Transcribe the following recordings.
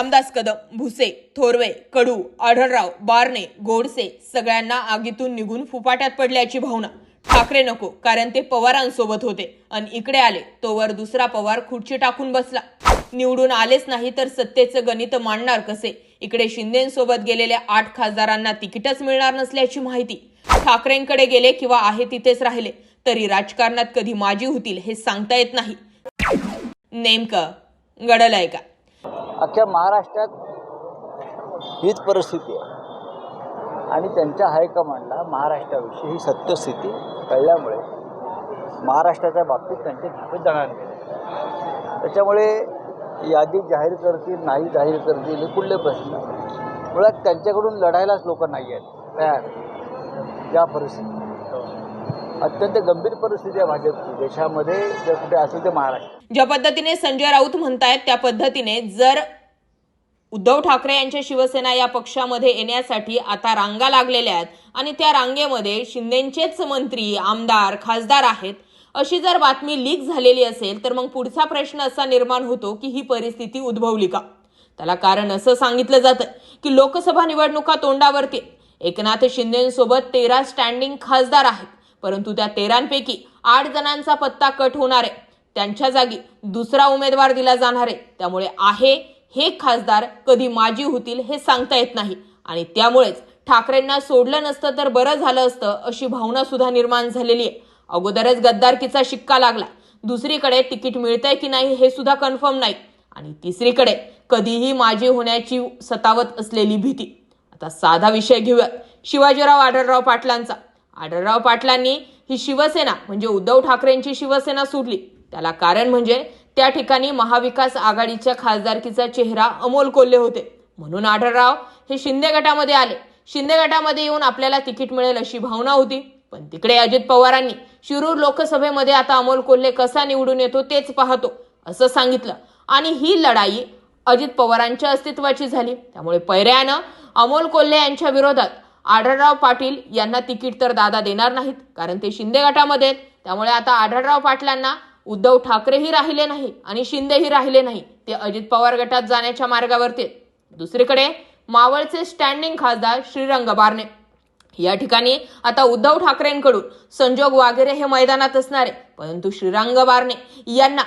रामदास कदम भुसे थोरवे कडू आढळराव बारणे गोडसे सगळ्यांना आगीतून निघून फुफाट्यात पडल्याची भावना. ठाकरे नको कारण ते पवारांसोबत होते. आणि इकडे आले तोवर दुसरा पवार खुर्ची टाकून बसला. निवडून आलेच नाही तर सत्तेचं गणित मांडणार कसे? इकडे शिंदेसोबत गेलेल्या आठ खासदारांना तिकीटच मिळणार नसल्याची माहिती. ठाकरेंकडे गेले किंवा आहे तिथेच राहिले तरी राजकारणात कधी माजी होतील हे सांगता येत नाही. नेमकं घडलंय का? अख्ख्या महाराष्ट्रात हीच परिस्थिती आहे. आणि त्यांच्या हायकमांडला महाराष्ट्राविषयी ही सत्यस्थिती कळल्यामुळे महाराष्ट्राच्या बाबतीत त्यांचे धापे जाणार नाही. त्याच्यामुळे यादी जाहीर करतील नाही जाहीर करतील हे कुठले प्रश्न. मुळात त्यांच्याकडून लढायलाच लोक नाही आहेत. तयार. या परिस्थितीत. अत्यंत गंभीर परिस्थिती आहे भाजपची. देशामध्ये जर कुठे असेल ते महाराष्ट्र. ज्या पद्धतीने संजय राऊत म्हणतायत त्या पद्धतीने जर उद्धव ठाकरे यांच्या शिवसेना या पक्षामध्ये येण्यासाठी आता रांगा लागलेल्या आहेत आणि त्या रांगेमध्ये शिंदेचेच मंत्री आमदार खासदार आहेत अशी जर बातमी लीक झालेली असेल तर मग पुढचा प्रश्न असा निर्माण होतो की ही परिस्थिती उद्भवली का? त्याला कारण असं सांगितलं जातं की लोकसभा निवडणुका तोंडावरती. एकनाथ शिंदेसोबत तेरा स्टँडिंग खासदार आहेत. परंतु त्या तेरांपैकी आठ जणांचा पत्ता कट होणार आहे. त्यांच्या जागी दुसरा उमेदवार दिला जाणार आहे. त्यामुळे आहे हे खासदार कधी माजी होतील हे सांगता येत नाही. आणि त्यामुळेच ठाकरेंना सोडलं नसतं तर बरं झालं असतं अशी भावना सुद्धा निर्माण झालेली आहे. अगोदरच गद्दारकीचा शिक्का लागला दुसरीकडे तिकीट मिळतंय की नाही हे सुद्धा कन्फर्म नाही. आणि तिसरीकडे कधीही माजी होण्याची सतावत असलेली भीती. आता साधा विषय घेऊयात. शिवाजीराव आढळराव पाटलांचा. आढळराव पाटलांनी ही शिवसेना म्हणजे उद्धव ठाकरेंची शिवसेना सोडली. त्याला कारण म्हणजे त्या ठिकाणी महाविकास आघाडीच्या खासदारकीचा चेहरा अमोल कोल्हे होते. म्हणून आढळराव हे शिंदे गटामध्ये आले. शिंदे गटामध्ये येऊन आपल्याला तिकीट मिळेल अशी भावना होती. पण तिकडे अजित पवारांनी शिरूर लोकसभेमध्ये आता अमोल कोल्हे कसा निवडून येतो तेच पाहतो असं सांगितलं. आणि ही लढाई अजित पवारांच्या अस्तित्वाची झाली. त्यामुळे पैऱ्यानं अमोल कोल्हे यांच्या विरोधात आढळराव पाटील यांना तिकीट तर दादा देणार नाहीत कारण ते शिंदे गटामध्ये आहेत. त्यामुळे आता आढळराव पाटलांना उद्धव ठाकरेही राहिले नाही आणि शिंदेही राहिले नाही. ते अजित पवार गटात जाण्याच्या मार्गावरती दुसरीकडे मावळचे स्टँडिंग खासदार श्रीरंग बारणे. या ठिकाणी आता उद्धव ठाकरेंकडून संजोग वागेरे हे मैदानात असणारे परंतु श्रीरंग बारणे यांना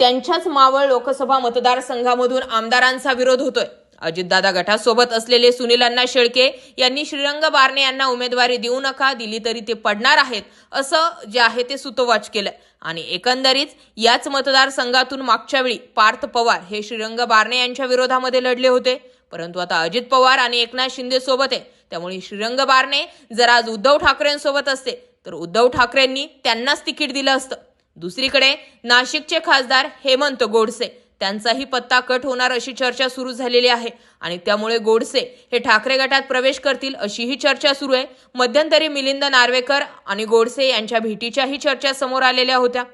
त्यांच्याच मावळ लोकसभा मतदारसंघामधून आमदारांचा विरोध होतोय. अजितदादा गटासोबत असलेले सुनील अण्णा शेळके यांनी श्रीरंग बारणे यांना उमेदवारी देऊ नका दिली तरी ते पडणार आहेत असं जे आहे ते सुतोवाच केलं आणि एकंदरीत याच मतदारसंघातून मागच्या वेळी पार्थ पवार हे श्रीरंग बारणे यांच्या विरोधामध्ये लढले होते. परंतु आता अजित पवार आणि एकनाथ शिंदे सोबत आहे. त्यामुळे श्रीरंग बारणे जर आज उद्धव ठाकरेंसोबत असते तर उद्धव ठाकरेंनी त्यांनाच तिकीट दिलं असतं. दुसरीकडे नाशिकचे खासदार हेमंत गोडसे त्यांचाही पत्ता कट होणार अशी चर्चा सुरू झालेली आहे. आणि त्यामुळे गोडसे हे ठाकरे गटात प्रवेश करतील अशीही चर्चा सुरू आहे. मध्यंतरी मिलिंद नार्वेकर आणि गोडसे यांच्या भेटीच्याही चर्चा समोर आलेल्या होत्या.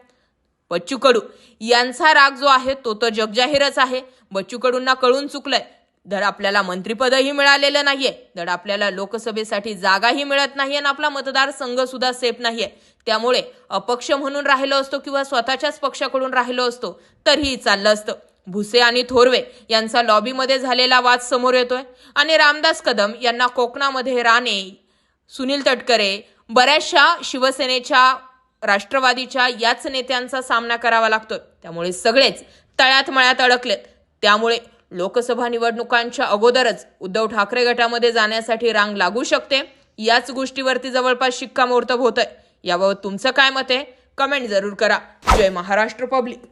बच्चू कडू यांचा राग जो आहे तो तर जगजाहीरच आहे. बच्चू कडूंना कळून चुकलंय. धड आपल्याला मंत्रिपदही मिळालेलं नाहीये धड आपल्याला लोकसभेसाठी जागाही मिळत नाही आणि आपला मतदारसंघ सुद्धा सेफ नाहीये त्यामुळे अपक्ष म्हणून राहिलो असतो किंवा स्वतःच्याच पक्षाकडून राहिलो असतो तरीही चाललं असतं. भुसे आणि थोरवे यांचा लॉबीमध्ये झालेला वाद समोर येतोय. आणि रामदास कदम यांना कोकणामध्ये राणे सुनील तटकरे बऱ्याचशा शिवसेनेच्या राष्ट्रवादीच्या याच नेत्यांचा सामना करावा लागतोय. त्यामुळे सगळेच तळ्यात मळ्यात अडकलेत. त्यामुळे लोकसभा निवडणुकांच्या अगोदरच उद्धव ठाकरे गटामध्ये जाण्यासाठी रांग लागू शकते? याच गोष्टीवरती जवळपास शिक्कामोर्तब होत आहे याबाबत तुमचं काय मत आहे? कमेंट जरूर करा. जय महाराष्ट्र पब्लिक.